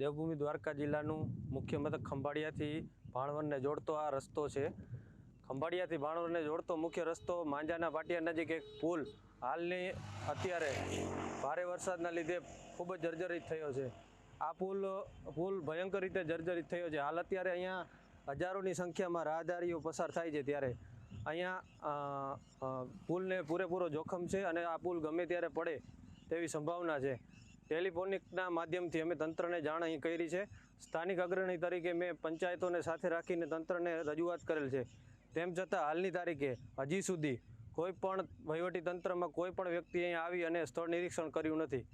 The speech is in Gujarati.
દેવભૂમિ દ્વારકા જિલ્લાનું મુખ્ય મથક ખંભાળિયાથી ભાણવરને જોડતો આ રસ્તો છે. ખંભાળિયાથી ભાણવરને જોડતો મુખ્ય રસ્તો માંજાના પાટિયા નજીક એક પુલ. હાલની અત્યારે ભારે વરસાદના લીધે ખૂબ જ જર્જરિત થયો છે. આ પુલ પુલ ભયંકર રીતે જર્જરિત થયો છે. હાલ અત્યારે અહીંયા હજારોની સંખ્યામાં રાહદારીઓ પસાર થાય છે ત્યારે. અહીંયા પુલને પૂરેપૂરો જોખમ છે અને આ પુલ ગમે ત્યારે પડે તેવી સંભાવના છે. ટેલિફોનિકના માધ્યમથી અમે તંત્રને જાણ અહીં કરી છે. સ્થાનિક અગ્રણી તરીકે મેં પંચાયતોને સાથે રાખીને તંત્રને રજૂઆત કરેલ છે. તેમ છતાં હાલની તારીખે હજી સુધી કોઈ પણ વહીવટી તંત્રમાં કોઈ પણ વ્યક્તિ અહીં આવી અને સ્થળ નિરીક્ષણ કર્યું નથી.